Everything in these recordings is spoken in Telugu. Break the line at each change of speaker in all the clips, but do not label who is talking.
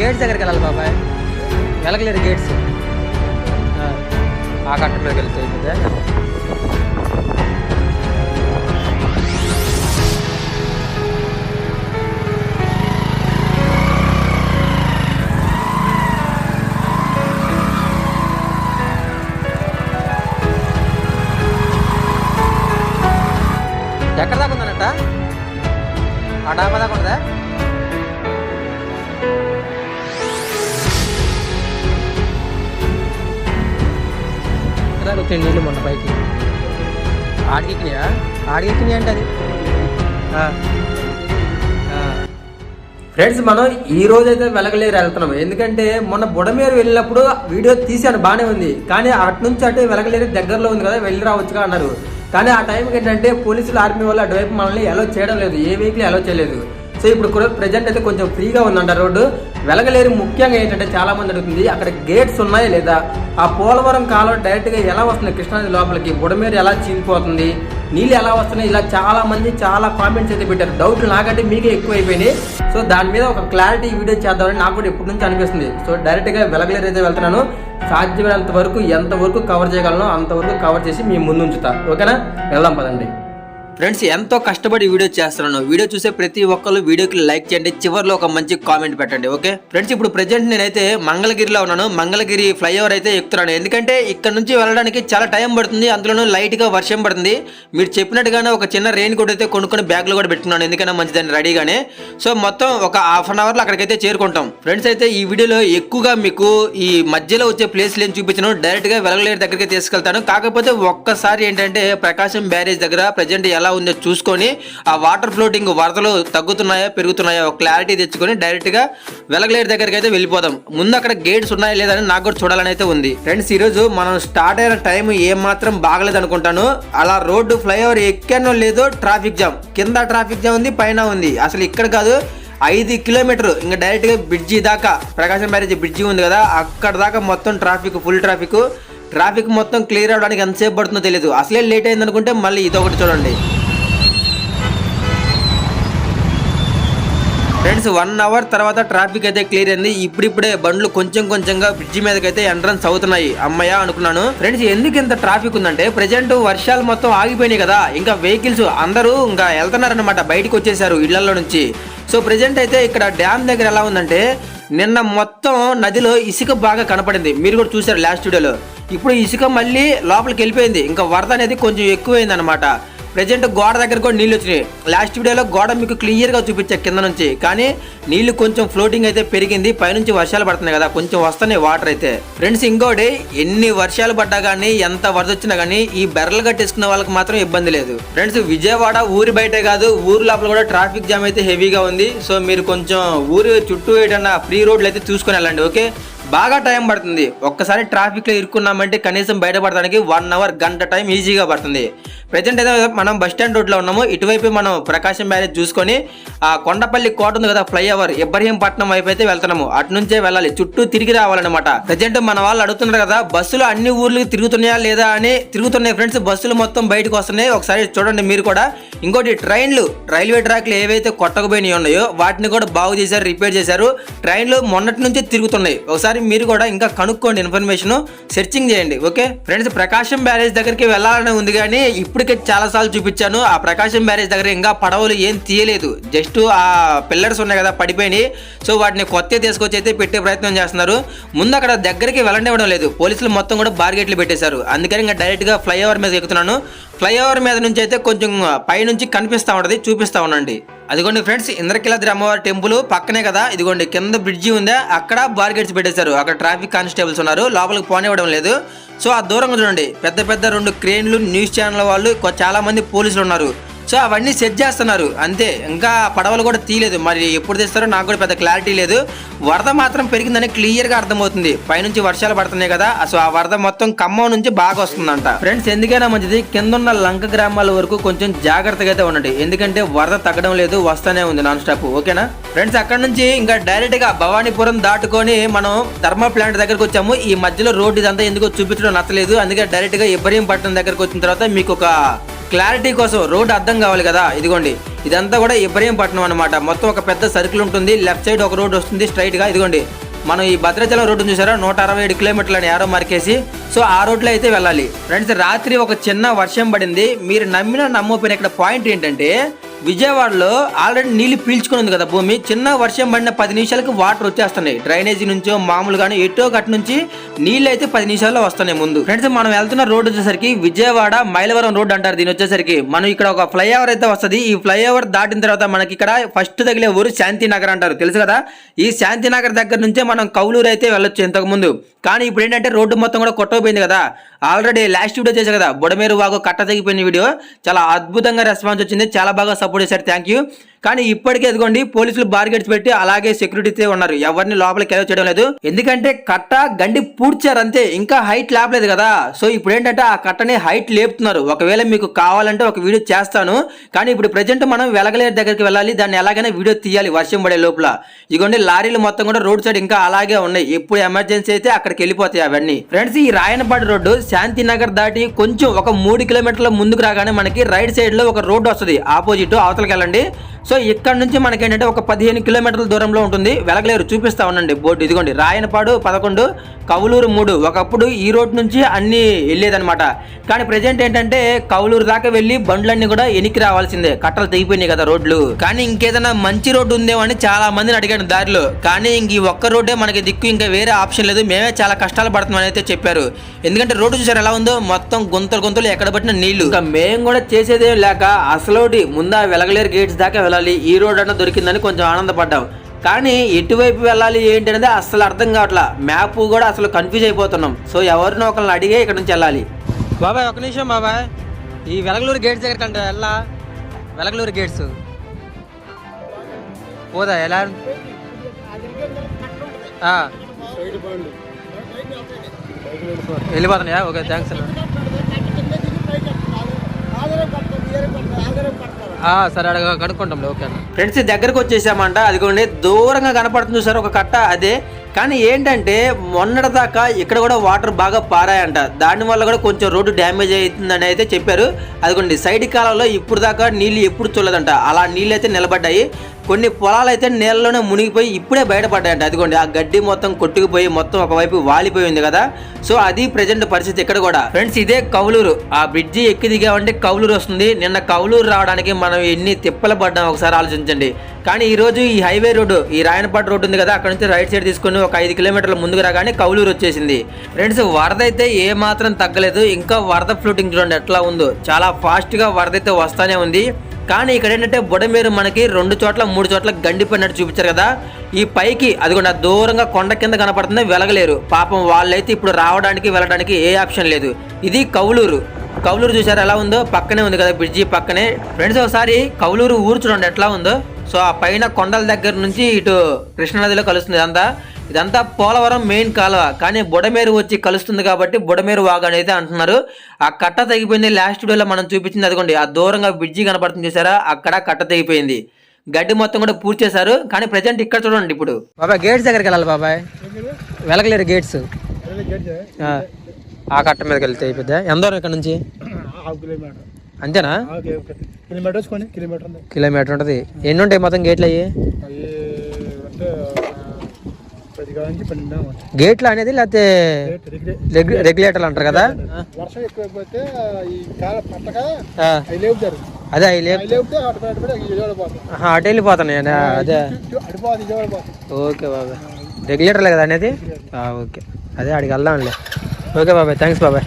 గేట్స్ దగ్గరికి వెళ్ళాలి బాబాయ్. వెళ్ళగలేరు గేట్స్. ఆ కట్ట మీదకి వెళ్తే ఎక్కడ నీళ్ళు మొన్న పైకి. ఆడికెక్కినాయా ఆడికెక్కినాయి అంటే అది? ఫ్రెండ్స్ మనం ఈ రోజు అయితే వెలగలేరు వెళ్తున్నాం. ఎందుకంటే మొన్న బుడమేరు వెళ్ళినప్పుడు వీడియో తీసాను బాగానే ఉంది. కానీ అటు నుంచి అటు వెలగలేరు దగ్గరలో ఉంది కదా వెళ్ళి రావచ్చుగా అన్నారు. కానీ ఆ టైంకి ఏంటంటే పోలీసులు ఆర్మీ వాళ్ళు అటువైపు మనల్ని అలో చేయడం లేదు. ఏ వెహికల్ అలో చేయలేదు. సో ఇప్పుడు కూడా ప్రజెంట్ అయితే కొంచెం ఫ్రీగా ఉందంట రోడ్డు. వెలగలేరు ముఖ్యంగా ఏంటంటే చాలా మంది అడుగుతుంది అక్కడ గేట్స్ ఉన్నాయా లేదా? ఆ పోలవరం కాలువ డైరెక్ట్గా ఎలా వస్తుంది? కృష్ణానది లోపలికి బుడమేరు ఎలా చీలిపోతుంది? నీళ్ళు ఎలా వస్తున్నాయి? ఇలా చాలా మంది చాలా కామెంట్స్ అయితే పెట్టారు. డౌట్లు నాకంటే మీకే ఎక్కువ అయిపోయినాయి సో దాని మీద ఒక క్లారిటీ వీడియో చేద్దామని నాకు కూడా ఎప్పటి నుంచి అనిపిస్తుంది. సో డైరెక్ట్గా వెలగలేరు అయితే వెళ్తున్నాను. సాధ్యమైనంత వరకు ఎంతవరకు కవర్ చేయగలను అంతవరకు కవర్ చేసి మీ ముందు ఉంచుతా. ఓకేనా వెళ్దాం పదండి. ఫ్రెండ్స్ ఎంతో కష్టపడి వీడియో చేస్తున్నాను. వీడియో చూసే ప్రతి ఒక్కరు వీడియోకి లైక్ చేయండి. చివరిలో ఒక మంచి కామెంట్ పెట్టండి ఓకే? ఫ్రెండ్స్ ఇప్పుడు ప్రజెంట్ నేనైతే మంగళగిరిలో ఉన్నాను. మంగళగిరి ఫ్లైఓవర్ అయితే ఎక్కుతున్నాను. ఎందుకంటే ఇక్కడ నుంచి వెళ్ళడానికి చాలా టైం పడుతుంది. అందులోనూ లైట్గా వర్షం పడుతుంది. మీరు చెప్పినట్టుగానే ఒక చిన్న రెయిన్ కోట్ అయితే కొనుక్కొని బ్యాగ్లో కూడా పెట్టుకున్నాను. ఎందుకైనా మంచిదని రెడీగానే. సో మొత్తం ఒక హాఫ్ అన్ అవర్లో అక్కడికైతే చేరుకుంటాం. ఫ్రెండ్స్ అయితే ఈ వీడియోలో ఎక్కువగా మీకు ఈ మధ్యలో వచ్చే ప్లేస్ ఏం చూపించను. డైరెక్ట్గా దగ్గరికి తీసుకెళ్తాను. కాకపోతే ఒక్కసారి ఏంటంటే ప్రకాశం బ్యారేజ్ దగ్గర ప్రజెంట్ ఎలా ఉందో చూసుకొని ఆ వాటర్ ఫ్లోటింగ్ వరదలు తగ్గుతున్నాయా పెరుగుతున్నాయా ఒక క్లారిటీ తెచ్చుకొని డైరెక్ట్గా వెలగలేరు దగ్గరికి అయితే వెళ్ళిపోదాం. ముందు అక్కడ గేట్స్ ఉన్నాయా లేదని నాకు కూడా చూడాలని అయితే ఉంది. ఫ్రెండ్స్ ఈ రోజు మనం స్టార్ట్ అయిన టైం ఏమాత్రం మాత్రం బాగలేదు అనుకుంటాను. అలా రోడ్డు ఫ్లైఓవర్ ఎక్కానో లేదో ట్రాఫిక్ జామ్ కింద ట్రాఫిక్ జామ్ ఉంది పైన ఉంది. అసలు ఇక్కడ కాదు ఐదు కిలోమీటర్ ఇంకా డైరెక్ట్గా బ్రిడ్జి దాకా ప్రకాశం బ్యారేజ్ బ్రిడ్జి ఉంది కదా అక్కడ దాకా మొత్తం ట్రాఫిక్ ఫుల్ ట్రాఫిక్ ట్రాఫిక్ మొత్తం క్లియర్ అవడానికి ఎంతసేపు పడుతుందో తెలియదు అసలే లేట్ అయింది అనుకుంటే మళ్ళీ ఇదొకటి చూడండి. ఫ్రెండ్స్ వన్ అవర్ తర్వాత ట్రాఫిక్ అయితే క్లియర్ అయింది. ఇప్పుడిప్పుడే బండ్లు కొంచెం కొంచెంగా బ్రిడ్జి మీదకైతే ఎంట్రన్స్ అవుతున్నాయి. అమ్మయ్య అనుకున్నాను. ఫ్రెండ్స్ ఎందుకు ఇంత ట్రాఫిక్ ఉందంటే ప్రజెంట్ వర్షాలు మొత్తం ఆగిపోయినాయి కదా. ఇంకా వెహికల్స్ అందరూ ఇంకా వెళ్తున్నారనమాట బయటకు వచ్చేసారు ఇళ్ళలో నుంచి. సో ప్రజెంట్ అయితే ఇక్కడ డ్యామ్ దగ్గర ఎలా ఉందంటే నిన్న మొత్తం నదిలో ఇసుక బాగా కనపడింది. మీరు కూడా చూసారు లాస్ట్ వీడియోలో ఇప్పుడు ఇసుక మళ్ళీ లోపలికి వెళ్ళిపోయింది. ఇంకా వరద అనేది కొంచెం ఎక్కువైంది అనమాట ప్రజెంట్ గోడ దగ్గర కూడా నీళ్ళు వచ్చినాయి. లాస్ట్ వీడియోలో గోడ మీకు క్లియర్గా చూపించా కింద నుంచి. కానీ నీళ్ళు కొంచెం ఫ్లోటింగ్ అయితే పెరిగింది. పైనుంచి వర్షాలు పడుతున్నాయి కదా కొంచెం వస్తున్నాయి వాటర్ అయితే. ఫ్రెండ్స్ ఇంకోటి ఎన్ని వర్షాలు పడ్డా కానీ ఎంత వరద వచ్చినా కానీ ఈ బెర్రలు కట్టేసుకున్న వాళ్ళకి మాత్రం ఇబ్బంది లేదు. ఫ్రెండ్స్ విజయవాడ ఊరి బయటే కాదు ఊరు లోపల కూడా ట్రాఫిక్ జామ్ అయితే హెవీగా ఉంది. సో మీరు కొంచెం ఊరు చుట్టూ ఏదన్నా ఫ్రీ రోడ్లు అయితే చూసుకుని వెళ్ళండి ఓకే? బాగా టైం పడుతుంది. ఒక్కసారి ట్రాఫిక్లో ఇరుక్కున్నామంటే కనీసం బయటపడడానికి వన్ అవర్ గంట టైం ఈజీగా పడుతుంది. ప్రజెంట్ అయితే మనం బస్ స్టాండ్ రోడ్లో ఉన్నాము. ఇటువైపు మనం ప్రకాశం బ్యారేజ్ చూసుకొని ఆ కొండపల్లి కోట ఉంది కదా ఫ్లైఓవర్ ఇబ్రహీంపట్నం వైపు అయితే వెళ్తున్నాము. అటు నుంచే వెళ్ళాలి. చుట్టూ తిరిగి రావాలన్నమాట. ప్రజెంట్ మన వాళ్ళు అడుగుతున్నారు కదా బస్సులు అన్ని ఊర్లకు తిరుగుతున్నాయా లేదా అని తిరుగుతున్నాయి ఫ్రెండ్స్ బస్సులు మొత్తం బయటకు వస్తున్నాయి. ఒకసారి చూడండి మీరు కూడా. ఇంకోటి ట్రైన్లు రైల్వే ట్రాక్లు ఏవైతే కొట్టకపోయినాయి ఉన్నాయో వాటిని కూడా బాగు చేశారు రిపేర్ చేశారు. ట్రైన్లు మొన్నటి నుంచి తిరుగుతున్నాయి. ఒకసారి మీరు కూడా ఇంకా కనుక్కోండి ఇన్ఫర్మేషన్ సెర్చింగ్ చేయండి ఓకే ఫ్రెండ్స్ ప్రకాశం బ్యారేజ్ దగ్గరికి వెళ్ళాలని ఉంది కానీ ఇప్పటికే చాలా సార్లు చూపించాను. ఆ ప్రకాశం బ్యారేజ్ దగ్గర ఇంకా పడవలు ఏం తీయలేదు. జస్ట్ ఆ పిల్లర్స్ ఉన్నాయి కదా పడిపోయినాయి. సో వాటిని కొత్త తీసుకొచ్చి అయితే పెట్టే ప్రయత్నం చేస్తున్నారు. ముందు అక్కడ దగ్గరికి వెళ్ళనివ్వడం లేదు. పోలీసులు మొత్తం కూడా బార్గేట్లు పెట్టేశారు. అందుకని ఇంకా డైరెక్ట్గా ఫ్లైఓవర్ మీద ఎక్కుతున్నాను. ఫ్లైఓవర్ మీద నుంచి అయితే కొంచెం పైనుంచి కనిపిస్తూ ఉంటుంది చూపిస్తా ఉండండి. అదిగోండి ఫ్రెండ్స్ ఇంద్రకిలాద్రి అమ్మవారి టెంపుల్ పక్కనే కదా ఇదిగోండి కింద బ్రిడ్జి ఉందా అక్కడ బార్గెట్స్ పెట్టేశారు. అక్కడ ట్రాఫిక్ కానిస్టేబుల్స్ ఉన్నారు లోపలికి పోనివ్వడం లేదు. సో ఆ దూరంగా చూడండి పెద్ద పెద్ద రెండు క్రేన్లు న్యూస్ ఛానల్ వాళ్ళు చాలా మంది పోలీసులు ఉన్నారు. సో అవన్నీ సెట్ చేస్తున్నారు. అంతే. ఇంకా పడవలు కూడా తీయలేదు. మరి ఎప్పుడు తెస్తారో నాకు కూడా పెద్ద క్లారిటీ లేదు. వరద మాత్రం పెరిగిందని క్లియర్గా అర్థమవుతుంది. పైనుంచి వర్షాలు పడుతున్నాయి కదా సో ఆ వరద మొత్తం ఖమ్మం నుంచి బాగా వస్తుందంట. ఫ్రెండ్స్ ఎందుకైనా మంచిది. కింద ఉన్న లంక గ్రామాల వరకు కొంచెం జాగ్రత్తగా అయితే ఉండండి. ఎందుకంటే వరద తగ్గడం లేదు వస్తూనే ఉంది నాన్ స్టాప్. ఓకేనా? ఫ్రెండ్స్ అక్కడ నుంచి ఇంకా డైరెక్ట్గా భవానీపురం దాటుకొని మనం థర్మల్ ప్లాంట్ దగ్గరకు వచ్చాము. ఈ మధ్యలో రోడ్డు ఇదంతా ఎందుకో చూపించడం నచ్చలేదు. అందుకే డైరెక్ట్గా ఇబ్రహీంపట్నం దగ్గరకు వచ్చిన తర్వాత మీకు ఒక క్లారిటీ కోసం రోడ్ అర్థం కావాలి కదా. ఇదిగోండి. ఇదంతా కూడా ఇబ్రహీంపట్నం అనమాట మొత్తం ఒక పెద్ద సర్కిల్ ఉంటుంది. లెఫ్ట్ సైడ్ ఒక రోడ్ వస్తుంది స్ట్రైట్గా. ఇదిగోండి. మనం ఈ భద్రాచలం రోడ్డు చూసారా? నూట అరవై ఏడు కిలోమీటర్లు అని యారో మార్కేసి సో ఆ రోడ్లో అయితే వెళ్ళాలి. ఫ్రెండ్స్ రాత్రి ఒక చిన్న వర్షం పడింది. మీరు నమ్మిన నమ్మపోయిన ఇక్కడ పాయింట్ ఏంటంటే విజయవాడలో ఆల్రెడీ నీళ్ళు పీల్చుకుని ఉంది కదా భూమి. చిన్న వర్షం పడిన పది నిమిషాలకు వాటర్ వచ్చేస్తున్నాయి. డ్రైనేజీ నుంచో మామూలుగానే ఎటో గట్టు నుంచి నీళ్ళు అయితే పది నిమిషాల్లో వస్తున్నాయి ముందు. ఫ్రెండ్స్ మనం వెళ్తున్న రోడ్డు వచ్చేసరికి విజయవాడ మైలవరం రోడ్ అంటారు దీని వచ్చేసరికి. మనం ఇక్కడ ఒక ఫ్లైఓవర్ అయితే వస్తుంది. ఈ ఫ్లైఓవర్ దాటిన తర్వాత మనకి ఇక్కడ ఫస్ట్ తగిలే ఊరు శాంతి నగర్ అంటారు. తెలుసు కదా? ఈ శాంతినగర్ దగ్గర నుంచే మనం కౌలూరు అయితే వెళ్ళొచ్చు ఇంతకు ముందు. కానీ ఇప్పుడు ఏంటంటే రోడ్డు మొత్తం కూడా కొట్టకపోయింది కదా. ఆల్రెడీ లాస్ట్ వీడియో చేశారు కదా బుడమేరు వాగు కట్ట తెగిపోయిన వీడియో. చాలా అద్భుతంగా రెస్పాన్స్ వచ్చింది. చాలా బాగా సపోర్ట్ చేశారు. థ్యాంక్ యూ కానీ ఇప్పటికే ఎదుగోండి పోలీసులు బార్గెట్స్ పెట్టి అలాగే సెక్యూరిటీ ఉన్నారు. ఎవరిని లోపలికి ఎలా చేయడం లేదు. ఎందుకంటే కట్ట గండి పూడ్చారు అంతే ఇంకా హైట్ లేపలేదు కదా. సో ఇప్పుడు ఏంటంటే ఆ కట్టని హైట్ లేపుతున్నారు. ఒకవేళ మీకు కావాలంటే ఒక వీడియో చేస్తాను. కానీ ఇప్పుడు ప్రజెంట్ మనం వెలగలేరు దగ్గరికి వెళ్ళాలి. దాన్ని ఎలాగైనా వీడియో తీయాలి వర్షం పడే లోపల. ఇదిగోండి లారీలు మొత్తం కూడా రోడ్ సైడ్ ఇంకా అలాగే ఉన్నాయి. ఎప్పుడు ఎమర్జెన్సీ అయితే అక్కడికి వెళ్ళిపోతాయి అవన్నీ. ఫ్రెండ్స్ ఈ రాయనపాడు రోడ్డు శాంతినగర్ దాటి కొంచెం ఒక మూడు కిలోమీటర్ల ముందుకు రాగానే మనకి రైట్ సైడ్లో ఒక రోడ్డు వస్తుంది. ఆపోజిట్ అవతలకి వెళ్ళండి. సో ఇక్కడ నుంచి మనకి ఏంటంటే ఒక పదిహేను కిలోమీటర్ల దూరంలో ఉంటుంది. వెలగలేరు చూపిస్తా ఉండండి బోర్డు. ఇదిగోండి రాయనపాడు పదకొండు కవులూరు మూడు. ఒకప్పుడు ఈ రోడ్ నుంచి అన్ని వెళ్ళేదనమాట కానీ ప్రజెంట్ ఏంటంటే కవులూరు దాకా వెళ్ళి బండ్లన్నీ కూడా ఎనికి రావాల్సిందే. కట్టలు తెగిపోయినాయి కదా రోడ్లు. కానీ ఇంకేదైనా మంచి రోడ్డు ఉందేమో అని చాలా మందిని అడిగాను దారిలో. కానీ ఇంక ఈ ఒక్క రోడ్డే మనకి దిక్కు ఇంకా వేరే ఆప్షన్ లేదు. మేమే చాలా కష్టాలు పడుతున్నాం అయితే చెప్పారు. ఎందుకంటే రోడ్డు చూసారు ఎలా ఉందో? మొత్తం గుంతలు గుంతలు ఎక్కడ పట్టిన నీళ్ళు. ఇంకా మేము కూడా చేసేదేం లేక అసలోటి ముందా వెలగలేరు గేట్స్ దాకా వెళ్ళాలి ఈ రోడ్ అన్న దొరికిందని కొంచెం ఆనందపడ్డాం కానీ ఎటువైపు వెళ్ళాలి ఏంటి అనేది అసలు అర్థం కావట్లా. మ్యాప్ కూడా అసలు కన్ఫ్యూజ్ అయిపోతున్నాం. సో ఎవరినో ఒకరిని అడిగే ఇక్కడ నుంచి వెళ్ళాలి. బాబాయ్ ఒక నిమిషం బాబాయ్. ఈ వెలగలూరు గేట్స్ దగ్గర కంటే వెళ్ళా. వెలగలూరు గేట్స్ పోదా ఎలా? ఆ. వెళ్ళిపోతున్నాయా? ఓకే థ్యాంక్స్ అన్న. సరే అడగ కనుక్కుంటాం ఓకే అన్న. ఫ్రెండ్స్ దగ్గరకు వచ్చేసామంట. అదిగోండి దూరంగా కనపడుతుంది చూసారు ఒక కట్ట అదే. కానీ ఏంటంటే మొన్నటి దాకా ఇక్కడ కూడా వాటర్ బాగా పారాయంట. దాని వల్ల కూడా కొంచెం రోడ్డు డ్యామేజ్ అవుతుందని అయితే చెప్పారు. అదిగోండి సైడ్ కాలంలో ఇప్పుడు దాకా నీళ్ళు ఎప్పుడు చూడలేదంట. అలా నీళ్ళు అయితే నిలబడ్డాయి. కొన్ని పొలాలు అయితే నీళ్ళలోనే మునిగిపోయి ఇప్పుడే బయటపడ్డాయంట. అదిగోండి ఆ గడ్డి మొత్తం కొట్టుకుపోయి మొత్తం ఒకవైపు వాలిపోయింది కదా. సో అది ప్రజెంట్ పరిస్థితి ఇక్కడ కూడా. ఫ్రెండ్స్ ఇదే కౌలూరు. ఆ బ్రిడ్జి ఎక్కి దిగామంటే కౌలూరు వస్తుంది. నిన్న కౌలూరు రావడానికి మనం ఎన్ని తిప్పలు పడ్డాం ఒకసారి ఆలోచించండి. కానీ ఈరోజు ఈ హైవే రోడ్డు ఈ రాయనపాటి రోడ్డు ఉంది కదా అక్కడ నుంచి రైట్ సైడ్ తీసుకొని ఒక ఐదు కిలోమీటర్ల ముందుకు రాగానే కౌలూరు వచ్చేసింది. ఫ్రెండ్స్ వరద అయితే ఏ మాత్రం తగ్గలేదు. ఇంకా వరద ఫ్లూటింగ్ చూడండి ఎట్లా ఉందో. చాలా ఫాస్ట్గా వరద అయితే వస్తానే ఉంది. కానీ ఇక్కడ ఏంటంటే బుడమేరు మనకి రెండు చోట్ల మూడు చోట్ల గండిపోయినట్టు చూపించారు కదా. ఈ పైకి అదిగోండి దూరంగా కొండ కింద కనపడుతుంది వెలగలేరు. పాపం వాళ్ళైతే ఇప్పుడు రావడానికి వెళ్ళడానికి ఏ ఆప్షన్ లేదు. ఇది కౌలూరు. కౌలూరు చూసారు ఎలా ఉందో? పక్కనే ఉంది కదా బ్రిడ్జి పక్కనే. ఫ్రెండ్స్ ఒకసారి కౌలూరు ఊరు చూడండి ఎట్లా ఉందో. సో ఆ పైన కొండల దగ్గర నుంచి ఇటు కృష్ణానదిలో కలుస్తుంది అంతా. ఇదంతా పోలవరం మెయిన్ కాలువ. కానీ బుడమేరు వచ్చి కలుస్తుంది కాబట్టి బుడమేరు వాగు అని అయితే అంటున్నారు. ఆ కట్ట తెగిపోయింది. లాస్ట్ వీడియోలో మనం చూపించింది అదిగోండి. ఆ దూరంగా బ్రిడ్జి కనపడుతుంది చూసారా? అక్కడ కట్ట తెగిపోయింది. గడ్డి మొత్తం కూడా పూర్తి చేశారు. కానీ ప్రజెంట్ ఇక్కడ చూడండి ఇప్పుడు. బాబాయ్ గేట్స్ దగ్గరికి వెళ్ళాలి బాబాయ్. వెలగలేరు గేట్స్ ఆ కట్ట మీదకి వెళ్తే అయిపోద్దా? ఎంత దూరం ఇక్కడ నుంచి? అంతేనా?
కిలోమీటర్ వేసుకొని కిలోమీటర్ ఉంది.
కిలోమీటర్ ఉంటుంది. ఎన్ని ఉంటాయి మొత్తం గేట్లు అయ్యి
అవి అంటే పది కాడ నుంచి పన్నెండు దాకా ఉంటాయి.
గేట్లు అనేది లేకపోతే రెగ్యులేటర్లు అంటారు కదా?
వర్షం ఎక్కువైపోతే ఈ అవి లేపుతారు.
అదే అటు వెళ్ళిపోతున్నాయి అదే. ఓకే బాబాయ్. రెగ్యులేటర్లే కదా అనేది? ఓకే. అదే అడిగి వెళ్దాంలే. ఓకే బాబాయ్ థ్యాంక్స్ బాబాయ్.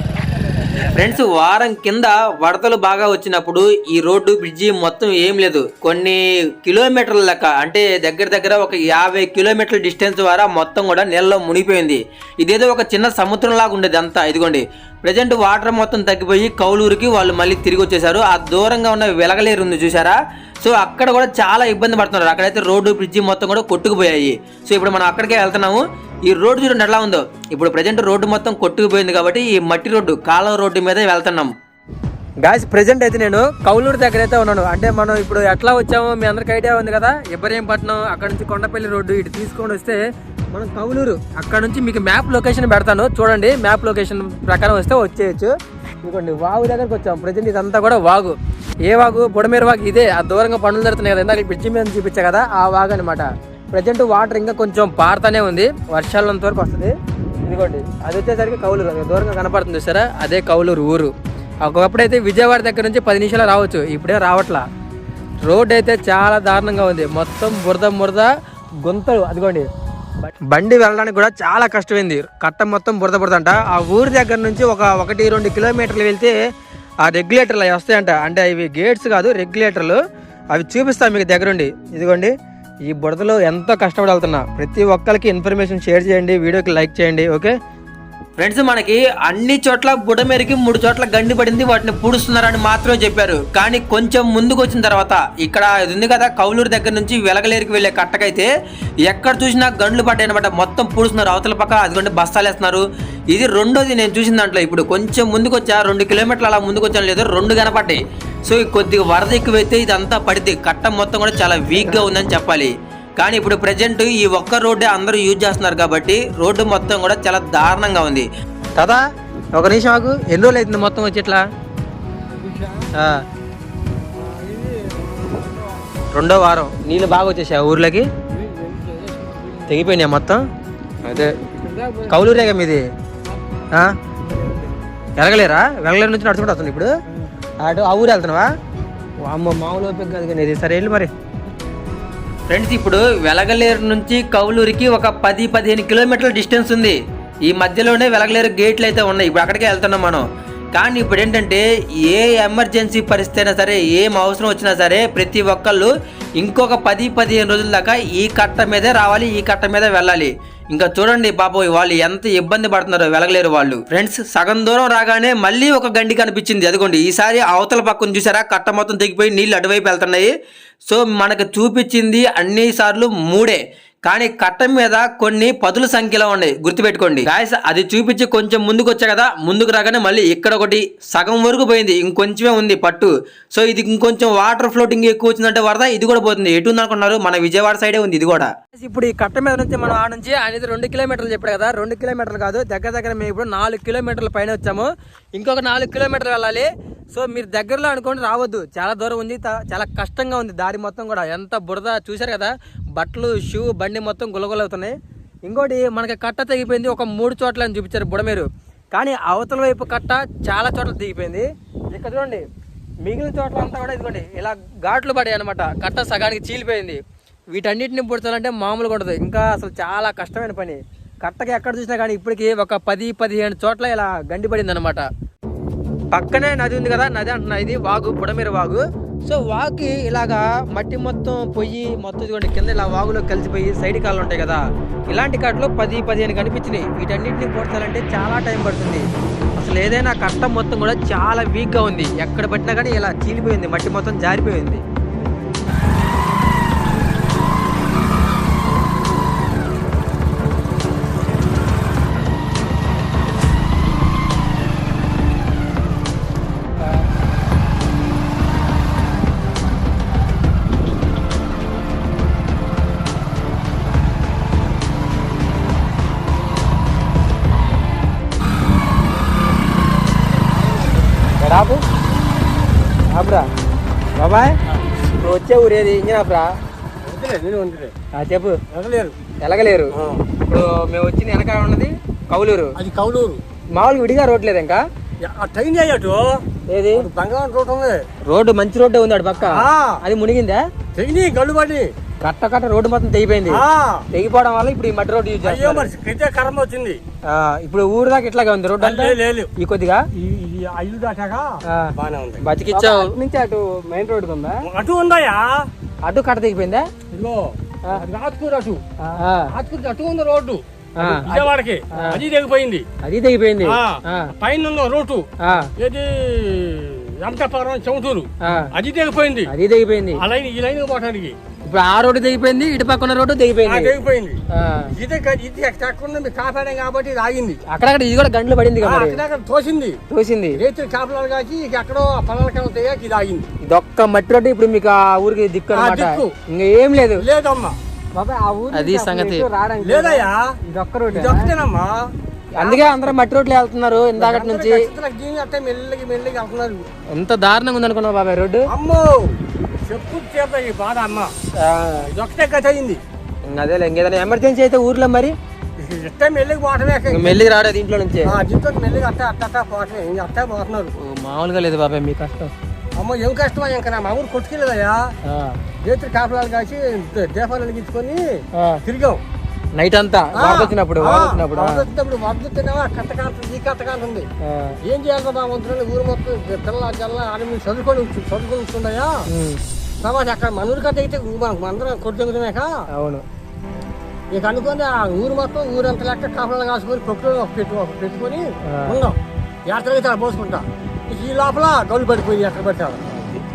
ఫ్రెండ్స్ వారం కింద వడతలు బాగా వచ్చినప్పుడు ఈ రోడ్డు బ్రిడ్జి మొత్తం ఏం లేదు. కొన్ని కిలోమీటర్ల లెక్క అంటే దగ్గర దగ్గర ఒక యాభై కిలోమీటర్ల డిస్టెన్స్ ద్వారా మొత్తం కూడా నీళ్ళలో మునిగిపోయింది. ఇదేదో ఒక చిన్న సముద్రం లాగా ఉండేది అంతా ఇదిగోండి. ప్రజెంట్ వాటర్ మొత్తం తగ్గిపోయి కౌలూరుకి వాళ్ళు మళ్ళీ తిరిగి వచ్చేసారు ఆ దూరంగా ఉన్న వెలగలేరు ఉంది చూసారా సో అక్కడ కూడా చాలా ఇబ్బంది పడుతున్నారు. అక్కడైతే రోడ్డు బ్రిడ్జి మొత్తం కూడా కొట్టుకుపోయాయి. సో ఇప్పుడు మనం అక్కడికే వెళ్తున్నాము. ఈ రోడ్డు చూడండి ఎలా ఉందో. ఇప్పుడు ప్రజెంట్ రోడ్డు మొత్తం కొట్టుకుపోయింది కాబట్టి ఈ మట్టి రోడ్డు కాలం రోడ్డు మీద వెళ్తున్నాం. గాయస్ ప్రజెంట్ అయితే నేను కౌలూరు దగ్గర అయితే ఉన్నాను. అంటే మనం ఇప్పుడు ఎట్లా వచ్చామో మీ అందరికి ఐడియా ఉంది కదా? ఇబ్రహీంపట్నం అక్కడ నుంచి కొండపల్లి రోడ్డు ఇటు తీసుకొని వస్తే మనం కౌలూరు. అక్కడ నుంచి మీకు మ్యాప్ లొకేషన్ పెడతాను. చూడండి మ్యాప్ లొకేషన్ ప్రకారం వస్తే వచ్చేయచ్చు. ఇదిగోండి వాగు దగ్గరకు వచ్చాం. ప్రజెంట్ ఇదంతా కూడా వాగు. ఏ వాగు? బుడమేరు వాగు ఇదే. ఆ దూరంగా పనులు జరుగుతున్నాయి కదా ఇందాక బ్రిడ్జి మీద చూపించా కదా ఆ వాగు అనమాట ప్రజెంట్ వాటర్ ఇంకా కొంచెం పారుతానే ఉంది. వర్షాలంత వరకు వస్తుంది. ఇదిగోండి అది వచ్చేసరికి కౌలూరు అది దూరంగా కనపడుతుంది సరే అదే కౌలూరు ఊరు. ఒకప్పుడైతే విజయవాడ దగ్గర నుంచి పది నిమిషాలు రావచ్చు ఇప్పుడే రావట్లా. రోడ్ అయితే చాలా దారుణంగా ఉంది. మొత్తం బురద బురద గుంతలు అదిగోండి. బండి వెళ్ళడానికి కూడా చాలా కష్టమైంది. కట్ట మొత్తం బురద బురద అంట ఆ ఊరి దగ్గర నుంచి ఒక ఒకటి రెండు కిలోమీటర్లు వెళ్తే ఆ రెగ్యులేటర్లు అవి వస్తాయంట. అంటే ఇవి గేట్స్ కాదు రెగ్యులేటర్లు. అవి చూపిస్తాను మీకు దగ్గరుండి. ఇదిగోండి. ఈ బుడతలో ఎంతో కష్టపడి వెళ్తున్నా. ప్రతి ఒక్కరికి ఇన్ఫర్మేషన్ షేర్ చేయండి వీడియోకి లైక్ చేయండి ఓకే? ఫ్రెండ్స్ మనకి అన్ని చోట్ల బుడమేరికి మూడు చోట్ల గండి పడింది వాటిని పూడుస్తున్నారని మాత్రమే చెప్పారు. కానీ కొంచెం ముందుకు వచ్చిన తర్వాత ఇక్కడ ఇది ఉంది కదా కౌలూరు దగ్గర నుంచి వెలగలేరికి వెళ్ళే కట్టకైతే ఎక్కడ చూసినా గండ్లు పడ్డాయి అనమాట మొత్తం పూడుస్తున్నారు అవతల పక్క అదిగోండి బస్తాలు వేస్తున్నారు ఇది రెండోది నేను చూసిన దాంట్లో ఇప్పుడు కొంచెం ముందుకు వచ్చా రెండు కిలోమీటర్లు అలా ముందుకు వచ్చాను లేదు రెండు కనపడ్డాయి. సో ఈ కొద్దిగా వరద ఎక్కువైతే ఇదంతా పడిద్ది కట్ట మొత్తం కూడా చాలా వీక్గా ఉందని చెప్పాలి. కానీ ఇప్పుడు ప్రజెంట్ ఈ ఒక్క రోడ్డే అందరూ యూజ్ చేస్తున్నారు కాబట్టి రోడ్డు మొత్తం కూడా చాలా దారుణంగా ఉంది. కదా ఒక నిమిషం ఆగు. ఎన్ని రోజులు అవుతుంది మొత్తం వచ్చి ఇట్లా? ఆ, రెండో వారం. నీళ్ళు బాగా వచ్చేసాయి ఆ ఊర్లోకి? తెగిపోయినాయి మొత్తం? అదే. కౌలూరేగా మీది? ఆ? వెలగలేరా వెలగలేరు నుంచి నడుచుకుంటూ వస్తుంది ఇప్పుడు? అటు ఆ ఊరు వెళ్తున్నావా? అమ్మ మామూలు ఓపిక కాదు కానీ ఇది సరే వెళ్ళి మరి. ఫ్రెండ్స్ ఇప్పుడు వెలగలేరు నుంచి కౌలూరికి ఒక పది పదిహేను కిలోమీటర్ల డిస్టెన్స్ ఉంది. ఈ మధ్యలోనే వెలగలేరు గేట్లు అయితే ఉన్నాయి. ఇప్పుడు అక్కడికే వెళ్తున్నాం మనం. కానీ ఇప్పుడు ఏంటంటే ఏ ఎమర్జెన్సీ పరిస్థితి అయినా సరే ఏం అవసరం వచ్చినా సరే ప్రతి ఒక్కళ్ళు ఇంకొక పది పదిహేను రోజుల దాకా ఈ కట్ట మీదే రావాలి ఈ కట్ట మీదే వెళ్ళాలి. ఇంకా చూడండి పాపం వాళ్ళు ఎంత ఇబ్బంది పడుతున్నారో వెలగలేరు వాళ్ళు. ఫ్రెండ్స్ సగం దూరం రాగానే మళ్ళీ ఒక గండి కనిపించింది అదిగోండి ఈసారి అవతల పక్కన చూసారా? కట్ట మొత్తం తెగిపోయి నీళ్ళు అటువైపు వెళ్తున్నాయి. సో మనకు చూపించింది అన్ని సార్లు మూడే. కానీ కట్ట మీద కొన్ని పదుల సంఖ్యలో ఉన్నాయి. గుర్తుపెట్టుకోండి. గాయస్ అది చూపించి కొంచెం ముందుకు వచ్చా కదా? ముందుకు రాగానే మళ్ళీ ఇక్కడ ఒకటి సగం వరకు పోయింది. ఇంకొంచెమే ఉంది పట్టు. సో ఇది ఇంకొంచెం వాటర్ ఫ్లోటింగ్ ఎక్కువ వచ్చిందంటే వరద ఇది కూడా పోతుంది. ఎటు ఉంది అనుకున్నారు? మన విజయవాడ సైడే ఉంది ఇది కూడా. ఇప్పుడు ఈ కట్ట మీద నుంచి మనం ఆ నుంచి అనేది రెండు కిలోమీటర్లు చెప్పాడు కదా? రెండు కిలోమీటర్లు కాదు దగ్గర దగ్గర మేము ఇప్పుడు నాలుగు కిలోమీటర్ల పైన వచ్చాము. ఇంకొక నాలుగు కిలోమీటర్లు వెళ్ళాలి. సో మీరు దగ్గరలో అనుకోండి రావద్దు. చాలా దూరం ఉంది త- చాలా కష్టంగా ఉంది. దారి మొత్తం కూడా ఎంత బురద చూశారు కదా? బట్టలు షూ బండి మొత్తం గులగులవుతున్నాయి. ఇంకోటి మనకి కట్ట తెగిపోయింది ఒక మూడు చోట్ల అని చూపించారు బుడమేరు. కానీ అవతల వైపు కట్ట చాలా చోట్ల తెగిపోయింది. ఇక్కడ చూడండి మిగిలిన చోట్ల అంతా కూడా ఇదిగోండి ఇలా ఘాట్లు పడాయి అనమాట కట్ట సగానికి చీలిపోయింది. వీటన్నిటిని పుడతాలంటే మామూలుగా ఉండదు. ఇంకా అసలు చాలా కష్టమైన పని. కట్టకి ఎక్కడ చూసినా కానీ ఇప్పటికి ఒక పది పదిహేను చోట్ల ఇలా గండి పడింది అనమాట పక్కనే నది ఉంది కదా నది అంటున్నా ఇది వాగు బుడమేరు వాగు. సో వాకి ఇలాగా మట్టి మొత్తం పొయ్యి మొత్తం ఇదిగోండి కింద ఇలా వాగులో కలిసిపోయి సైడ్ కాళ్ళు ఉంటాయి కదా. ఇలాంటి కాట్లో పది పదిహేను కనిపించినాయి. వీటన్నిటిని పూడ్చాలంటే చాలా టైం పడుతుంది. అసలు ఏదైనా కట్టం మొత్తం కూడా చాలా వీక్గా ఉంది. ఎక్కడ పట్టినా కానీ ఇలా చీలిపోయింది మట్టి మొత్తం జారిపోయింది. ఊరేది? ఇంజన్ ఆపురా?
వద్దులే నేను వద్దులే
ఆ, చెప్పు. ఎలగలేరు. ఇప్పుడు మేము వచ్చింది వెనక ఉన్నది కౌలూరు.
అది కౌలూరు.
మామూలుగా విడిగా రోడ్ లేదు ఇంకా?
ఆ టైం చేయటు
ఏది?
బంగారం రోడ్ ఉంది
రోడ్డు మంచి రోడ్డు ఉంది అటు పక్క. అది మునిగిందా?
గళ్ళు పడి.
కట్ట కట్ట రోడ్డు మొత్తం తెగిపోయింది.
ఆ.
తెగిపోవడం వల్ల ఇప్పుడు ఈ మట్టి రోడ్డు యూజ్
అయ్యో మరి కర్మ వచ్చింది.
ఆ, ఇప్పుడు ఊరు దాకా ఇట్లాగే ఉంది. రోడ్డు అంతా
లే- లేదు.
ఈ కొద్దిగా?
దాటాక
ఆ,
బానే ఉంది.
బతికిచ్చావు. నుంచి అటు మెయిన్ రోడ్ ఉందా?
అటు ఉందాయా
అటు కట్ట తెగిపోయిందా?
ఇదిగో రాత్కూరు అటు.
ఆ,
రాత్కూరు అటు ఉంది రోడ్డు.
ఆ,
విజయవాడకి. అది తెగిపోయింది.
అది తెగిపోయింది.
పైన రోడ్డు.
ఆ,
ఏది? చెమటూరు.
ఆ,
అది తెగిపోయింది.
అది తెగిపోయింది.
ఆ లైన్ ఈ లైన్ పోవటానికి.
ఇప్పుడు ఆ రోడ్డు తెగిపోయింది ఇటు పక్క ఉన్న రోడ్డు
ఆ,
తెగిపోయింది.
తెగిపోయింది
ఆ,
ఇది ఇది కాపాడాం కాబట్టి ఇది ఆగింది.
అక్కడక్కడ ఇది కూడా గంటలు పడింది
ఆ, అక్కడక్కడ తోసింది.
చూసింది
రేతులు కాపలాలు కాచి ఇక ఎక్కడో వెళ్తాయా ఇది ఆగింది.
ఇదొక్క మట్టి రోడ్డు ఇప్పుడు మీకు ఆ ఊరికి దిక్కు
ఆ.
ఇంకా ఏం లేదు.
లేదమ్మా.
అది సంగతి.
లేదయ్యా.
ఇదొక్క రోడ్డు?
ఇది ఒకటేనమ్మా
అందుకే అందరూ మట్టి రోడ్లు వెళ్తున్నారు ఇందాకటి నుంచి.
దీని అట్టే మెల్లగి మెల్లగి వెళ్తున్నారు.
ఎంత దారుణంగా ఉందనుకున్నావు బాబాయ్ రోడ్డు?
అమ్మో! చెప్పు చేత ఈ బాధ అమ్మ. ఇది ఒకటే కథ అయింది.
అదే ఇంకేదైనా ఎమర్జెన్సీ అయితే ఊర్లో మరి?
పోవటమే
మెల్లిగా రాలేదు ఇంట్లో నుంచి?
దీంతో అట్ట అట్ట అట్ట పోవటమే. ఇంక అట్టే పోతున్నారు.
ఓ, మామూలుగా లేదు బాబాయ్ మీ కష్టం.
అమ్మో ఏం కష్టమా ఇంకా? నా మామూలు కొట్టుకెళ్ళదయ్యా. చేతులు కాపలాలు కాసి దీపాలు వెలిగించుకొని
ఆ.
తిరిగాం.
నైట్ అంతా? వాటర్ వచ్చినప్పుడు వాటర్ వచ్చినప్పుడు ఆ,
వచ్చినప్పుడు వద్దు తిన్నావా కట్ట కాంతుంది ఈ కట్ట కాంతుంది
ఆ,
ఏం చేయాలి మంత్రులు ఊరు మొత్తం జల్ల ఆడ మీరు చదువుకొని చదువుకొని ఉంటుండయా తర్వాత అక్కడ మన ఊరి కట్ట అయితే మనకు అందరం కొట్టుకునేక
అవును.
ఇక అనుకొని ఆ ఊరు మొత్తం ఊరంతా లెక్క కాపలాలు కాసుకొని ఒక పెట్టు పెట్టుకొని. ఉన్నాం యాత్ర అయితే పోసుకుంటా. ఈ లోపల గౌలు పడిపోయింది ఎక్కడ పెట్టాలి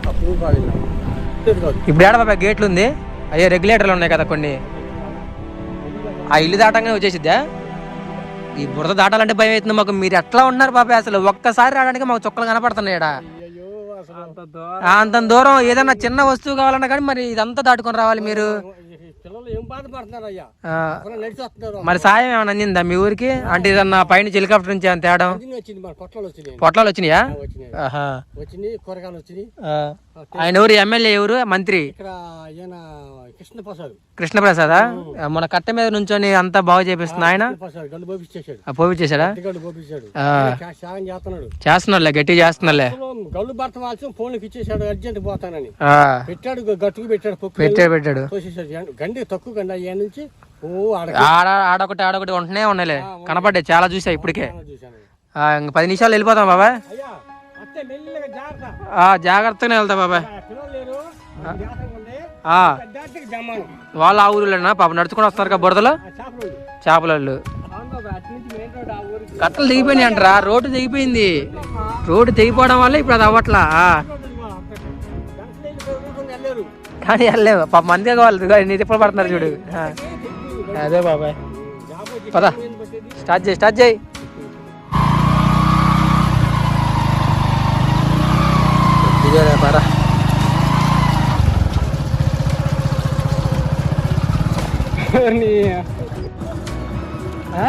అప్పుడు బాగా
ఇప్పుడు గేట్లు ఉంది? అయ్యే రెగ్యులేటర్లు ఉన్నాయి కదా కొన్ని. ఆ ఇల్లు దాటంగానే వచ్చేసిద్దా? ఈ బురద దాటాలంటే భయం అవుతుంది మాకు. మీరు ఎట్లా ఉన్నారు బాబాయ్ అసలు? ఒక్కసారి రావడానికి మాకు చుక్కలు కనపడుతున్నాయి ఈడ.
అయ్యో అసలు
ఆ, అంత దూరం. ఏదైనా చిన్న వస్తువు కావాలన్నా కానీ మరి ఇదంతా దాటుకొని రావాలి మీరు. మరి సాయం ఏమైనా అందిందా మీ ఊరికి? అంటే ఏదన్నా పైన హెలికాప్టర్ నుంచి ఏమైనా తేడం?
పొట్లాలు వచ్చినాయి.
వచ్చినాయా?
కూరగాయలు వచ్చినాయి.
ఆయన ఎవరు? ఎమ్మెల్యే ఎవరు? మంత్రి?
ఇక్కడ ఈయన కృష్ణప్రసాద్.
కృష్ణప్రసాదా? మన కట్ట మీద నుంచొని అంతా బాగు చేపిస్తుంది ఆయన?
పోపించేశాడు
ఆ, పోపిచ్చేసాడా
గండు పోపించాడు
ఆ.
సాయం చేస్తున్నాడు.
చేస్తున్నారులే గట్టిగా చేస్తున్నారులే
అసలు గల్లు భర్త వాల్సి ఫోన్కి ఇచ్చేసాడు అర్జెంట్ పోతానని. పెట్టాడు గట్టుకు పెట్టాడు
పెట్టాడు. పెట్టాడు
గండి తక్కువ గండి అయ్యా నుంచి. ఆడ
ఆడొకటి ఆడొకటి ఉంటూనే ఉన్నాయిలే. కనపడ్డాయి చాలా చూసా ఇప్పటికే. పది నిమిషాలు వెళ్ళిపోతాం బాబాయ్ జాగ్రత్తగానే వెళ్తా బాబాయ్. వాళ్ళు ఆ ఊరిలోనా? పాప నడుచుకుని వస్తున్నారు కదా బురదలో?
ఆ చేపలు
చేపల వాళ్ళు
అవును బాబా అటు నుంచి మెయిన్ రోడ్ ఆ ఊరికి.
కట్టలు తెగిపోయినాయి అంటారా? రోడ్డు తెగిపోయింది. రోడ్డు తెగిపోవడం వల్ల ఇప్పుడు అది అవ్వట్లా? కానీ వెళ్ళలేవు. పాప మందే కావాలి. నీ తిప్పలు పడుతున్నారు చూడు. అదే బాబాయ్. పద. స్టార్ట్ చేయి స్టార్ట్ చేయి. ఇదేలే పద ఆ?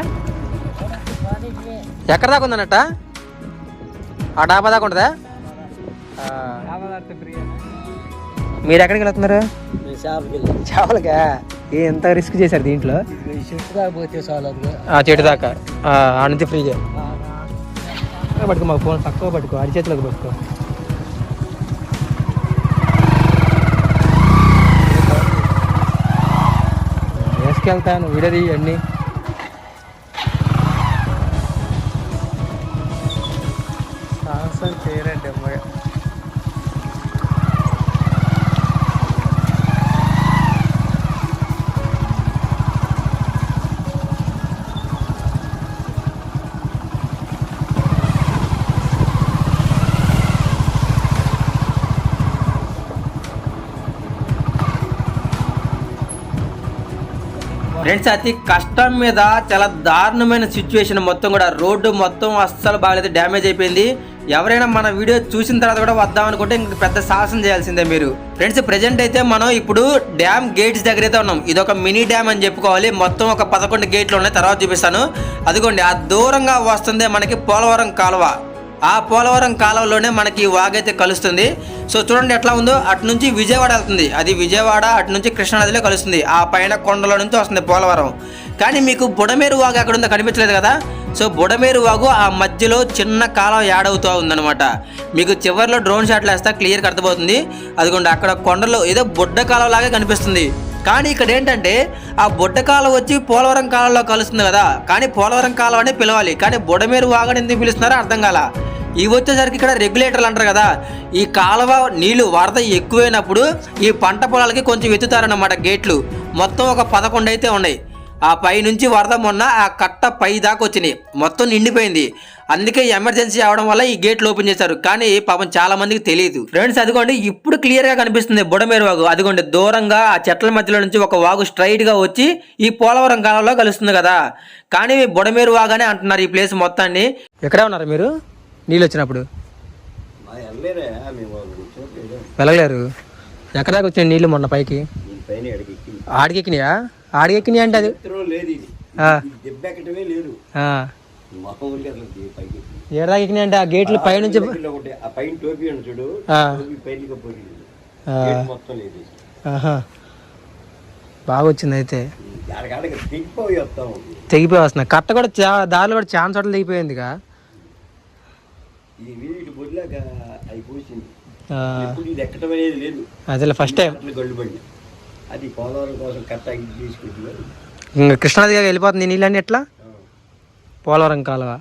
ఎక్కడ దాకా ఉందన్నట్ట? ఆ డాబా దాకా ఉంటుందా. మీరు ఎక్కడికి వెళ్తున్నారు? చేపలకా ఏ ఎంత రిస్క్ చేశారు దీంట్లో?
చెట్టు
దాకా. ఆ, నుంచి ఫ్రీగా పట్టుకో మాకు ఫోన్ తక్కువ పట్టుకో. అరి చేతిలోకి పట్టుకో. తీసుకెళ్తాను విడది అన్నీ ఫ్రెండ్స్ అతి కష్టం మీద చాలా దారుణమైన సిచ్యువేషన్ మొత్తం కూడా. రోడ్డు మొత్తం అస్సలు బాగాలేదు డ్యామేజ్ అయిపోయింది. ఎవరైనా మన వీడియో చూసిన తర్వాత కూడా వద్దాం అనుకుంటే ఇంక పెద్ద సాహసం చేయాల్సిందే మీరు. ఫ్రెండ్స్ ప్రెజెంట్ అయితే మనం ఇప్పుడు డ్యామ్ గేట్స్ దగ్గర అయితే ఉన్నాం. ఇది ఒక మినీ డ్యామ్ అని చెప్పుకోవాలి. మొత్తం ఒక పదకొండు గేట్లు ఉన్నాయి. తర్వాత చూపిస్తాను. అదిగోండి ఆ దూరంగా వస్తుంది మనకి పోలవరం కాలువ. ఆ పోలవరం కాలంలోనే మనకి వాగైతే కలుస్తుంది. సో చూడండి ఎట్లా ఉందో అటు నుంచి విజయవాడ వెళ్తుంది. అది విజయవాడ అటు నుంచి కృష్ణానదిలో కలుస్తుంది. ఆ పైన కొండల నుంచి వస్తుంది పోలవరం. కానీ మీకు బుడమేరు వాగు అక్కడ ఉందో కనిపించలేదు కదా? సో బుడమేరు వాగు ఆ మధ్యలో చిన్న కాలం యాడ్ అవుతూ ఉందన్నమాట. మీకు చివరిలో డ్రోన్ షాట్లు వేస్తా క్లియర్గా అర్థమవుతుంది. అదిగోండి అక్కడ కొండలో ఏదో బుడ్డ కాలం లాగా కనిపిస్తుంది. కానీ ఇక్కడ ఏంటంటే ఆ బుడ్డ కాలం వచ్చి పోలవరం కాలంలో కలుస్తుంది కదా? కానీ పోలవరం కాలం అనే పిలవాలి. కానీ బుడమేరు వాగని ఎందుకు పిలుస్తున్నారో అర్థం కాల. ఇవి వచ్చేసరికి ఇక్కడ రెగ్యులేటర్లు అంటారు కదా ఈ కాలువ నీళ్ళు వరద ఎక్కువైనప్పుడు ఈ పంట పొలాలకి కొంచెం ఎత్తుతారన్నమాట గేట్లు. మొత్తం ఒక పదకొండు అయితే ఉన్నాయి. ఆ పై నుంచి వరద మొన్న ఆ కట్ట పై దాకా వచ్చినాయి. మొత్తం నిండిపోయింది. అందుకే ఎమర్జెన్సీ అవడం వల్ల ఈ గేట్లు ఓపెన్ చేశారు. కానీ పాపం చాలా మందికి తెలియదు. ఫ్రెండ్స్ అదిగోండి ఇప్పుడు క్లియర్గా కనిపిస్తుంది బుడమేరు వాగు అదిగోండి దూరంగా ఆ చెట్ల మధ్యలో నుంచి ఒక వాగు స్ట్రైట్గా వచ్చి ఈ పోలవరం కాలంలో కలుస్తుంది కదా. కానీ బుడమేరు వాగానే అంటున్నారు ఈ ప్లేస్ మొత్తాన్ని. ఎక్కడ ఉన్నారు మీరు? నీళ్ళు వచ్చినప్పుడు వెళ్ళలేరు. ఎక్కడ దాకా వచ్చినాయి నీళ్ళు మొన్న పైకి? ఆడికెక్కినాయా? ఆడికెక్కినాయా అంటే అది?
లేదు ఇది.
ఆ,
దెబ్బెక్కటమే లేదు.
ఆ.
మామూలుగా అసలు ది- పైకి
ఏడాదికి ఎక్కినాయి అంటే ఆ గేట్లు
లేదు.
ఆహా. బాగా వచ్చింది అయితే తెగిపోయి వస్తున్నాయి. కట్ట కూడా దారిలో కూడా ఛాన్స్ చోట్ల తెగిపోయిందిగా.
ఈ వీటి బొడ్లాక అవి పోసింది
ఆ,
ఎప్పుడు ఇది ఎక్కడం అనేది లేదు.
అదేలే ఫస్ట్ టైం
అట్లా గళ్ళు పడి అది పోలవరం కోసం కట్ట ఇది చేసుకుంటున్నారు
ఇంకా కృష్ణానది గారు వెళ్ళిపోతుంది నీళ్ళని ఎట్లా? పోలవరం కాలువ.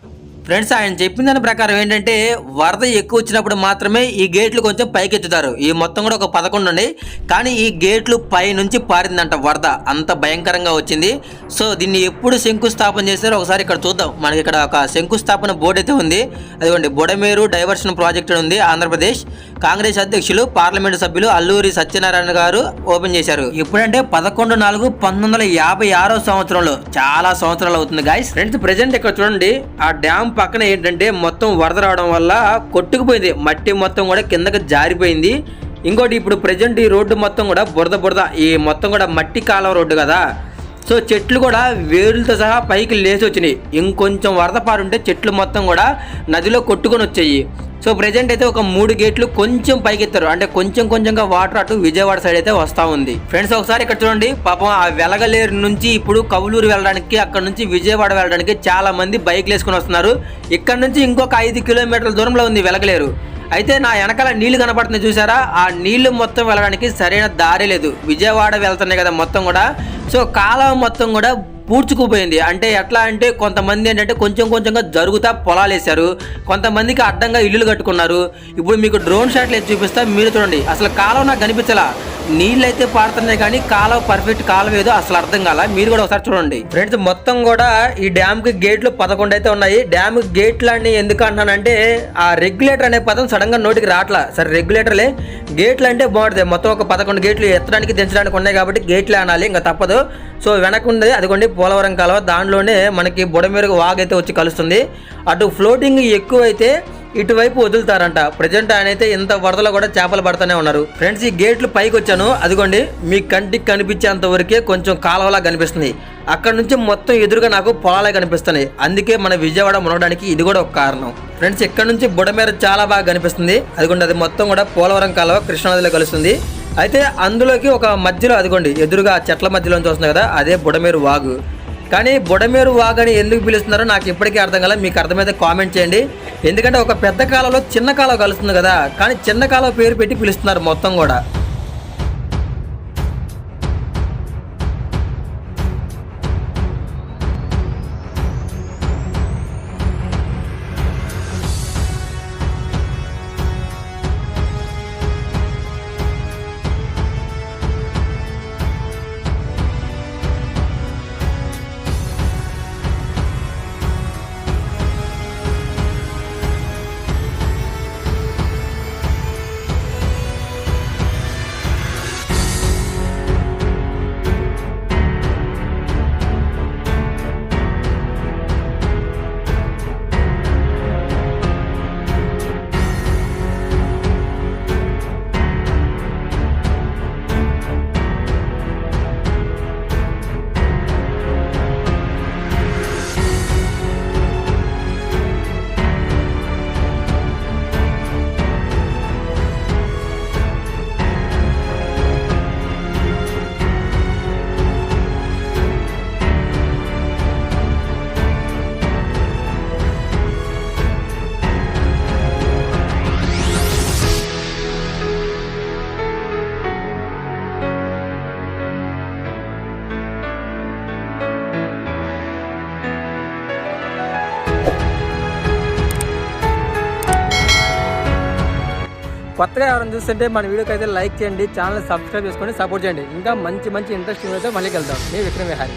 ఫ్రెండ్స్ ఆయన చెప్పిన దాని ప్రకారం ఏంటంటే వరద ఎక్కువ వచ్చినప్పుడు మాత్రమే ఈ గేట్లు కొంచెం పైకెత్తుతారు. ఈ మొత్తం కూడా ఒక పదకొండు ఉన్నాయి. కానీ ఈ గేట్లు పై నుంచి పారిందంట వరద. అంత భయంకరంగా వచ్చింది. సో దీన్ని ఎప్పుడు శంకుస్థాపన చేస్తారో ఒకసారి ఇక్కడ చూద్దాం. మనకి ఇక్కడ ఒక శంకుస్థాపన బోర్డు అయితే ఉంది. అదిగోండి బుడమేరు డైవర్షన్ ప్రాజెక్ట్ ఉంది ఆంధ్రప్రదేశ్. కాంగ్రెస్ అధ్యక్షులు పార్లమెంటు సభ్యులు అల్లూరి సత్యనారాయణ గారు ఓపెన్ చేశారు. ఎప్పుడంటే పదకొండు నాలుగు పంతొమ్మిది వందల యాభై ఆరో సంవత్సరంలో చాలా సంవత్సరాలు అవుతుంది గాయస్ ఫ్రెండ్స్ ప్రెసెంట్ ఇక్కడ చూడండి ఆ డ్యామ్ పక్కన ఏంటంటే మొత్తం వరద రావడం వల్ల కొట్టుకుపోయింది. మట్టి మొత్తం కూడా కిందకి జారిపోయింది. ఇంకోటి ఇప్పుడు ప్రజెంట్ ఈ రోడ్డు మొత్తం కూడా బురద బురద ఈ మొత్తం కూడా మట్టి కాలువ రోడ్డు కదా. సో చెట్లు కూడా వేరులతో సహా పైకి లేచి వచ్చినాయి. ఇంకొంచెం వరద పారుంటే చెట్లు మొత్తం కూడా నదిలో కొట్టుకొని వచ్చాయి. సో ప్రజెంట్ అయితే ఒక మూడు గేట్లు కొంచెం పైకెత్తారు. అంటే కొంచెం కొంచెంగా వాటర్ అటు విజయవాడ సైడ్ అయితే వస్తా ఉంది. ఫ్రెండ్స్ ఒకసారి ఇక్కడ చూడండి. పాపం ఆ వెలగలేరు నుంచి ఇప్పుడు కవులూరు వెళ్ళడానికి అక్కడ నుంచి విజయవాడ వెళ్ళడానికి చాలా మంది బైక్లు వేసుకుని వస్తున్నారు. ఇక్కడ నుంచి ఇంకొక ఐదు కిలోమీటర్ల దూరంలో ఉంది వెలగలేరు. అయితే నా వెనకాల నీళ్ళు కనపడుతుంది చూసారా? ఆ నీళ్ళు మొత్తం వెళ్ళడానికి సరైన దారి లేదు. విజయవాడ వెళ్తున్నాయి కదా మొత్తం కూడా. సో కాలం మొత్తం కూడా పూడ్చుకుపోయింది. అంటే ఎట్లా అంటే కొంతమంది ఏంటంటే కొంచెం కొంచెంగా జరుగుతా పొలాలు వేశారు. కొంతమందికి అడ్డంగా ఇల్లులు కట్టుకున్నారు. ఇప్పుడు మీకు డ్రోన్ షాట్లు చూపిస్తా మీరు చూడండి. అసలు కాలం నాకు కనిపించలా. నీళ్ళు అయితే పారుతున్నాయి కానీ కాలం పర్ఫెక్ట్ కాలం ఏదో అసలు అర్థం కాల. మీరు కూడా ఒకసారి చూడండి. ఫ్రెండ్స్ మొత్తం కూడా ఈ డ్యామ్కి గేట్లు పదకొండు అయితే ఉన్నాయి. డ్యామ్ గేట్లు అని ఎందుకు అంటున్నానంటే ఆ రెగ్యులేటర్ అనే పదం సడన్గా నోటికి రావట్లా. సరే రెగ్యులేటర్లే. గేట్లు అంటే బాగుంటుంది. మొత్తం ఒక పదకొండు గేట్లు ఎత్తడానికి దించడానికి ఉన్నాయి కాబట్టి గేట్లే అనాలి. ఇంకా తప్పదు. సో వెనక ఉంది అదిగోండి పోలవరం కాలువ. దాంట్లోనే మనకి బుడమేరుకు వాగ్ అయితే వచ్చి కలుస్తుంది. అటు ఫ్లోటింగ్ ఎక్కువ అయితే ఇటువైపు వదులుతారంట. ప్రజెంట్ ఆయన అయితే ఇంత వరదలో కూడా చేపలు పడుతూనే ఉన్నారు. ఫ్రెండ్స్ ఈ గేట్లు పైకి వచ్చాను. అదిగోండి మీ కంటికి కనిపించేంత వరకే కొంచెం కాలువలా కనిపిస్తుంది. అక్కడ నుంచి మొత్తం ఎదురుగా నాకు పొలాలే కనిపిస్తున్నాయి. అందుకే మన విజయవాడ ఉండడానికి ఇది కూడా ఒక కారణం. ఫ్రెండ్స్ ఇక్కడ నుంచి బుడమేర చాలా బాగా కనిపిస్తుంది. అదిగోండి అది మొత్తం కూడా పోలవరం కాలువ కృష్ణానదిలో కలుస్తుంది. అయితే అందులోకి ఒక మధ్యలో అదిగోండి ఎదురుగా చెట్ల మధ్యలో వస్తుంది కదా అదే బుడమేరు వాగు. కానీ బుడమేరు వాగు అని ఎందుకు పిలుస్తున్నారో నాకు ఇప్పటికీ అర్థం కాలే మీకు అర్థమైతే కామెంట్ చేయండి. ఎందుకంటే ఒక పెద్ద కాలంలో చిన్న కాలం కలుస్తుంది కదా కానీ చిన్న కాలం పేరు పెట్టి పిలుస్తున్నారు మొత్తం కూడా. కొత్తగా ఎవరైనా చూస్తుంటే మన వీడియోకి అయితే లైక్ చేయండి ఛానల్ సబ్స్క్రైబ్ చేసుకొని సపోర్ట్ చేయండి. ఇంకా మంచి మంచి ఇంట్రెస్టింగ్ అయితే మళ్ళీ వెళ్తాం మీ విక్రమ్ విహారీ.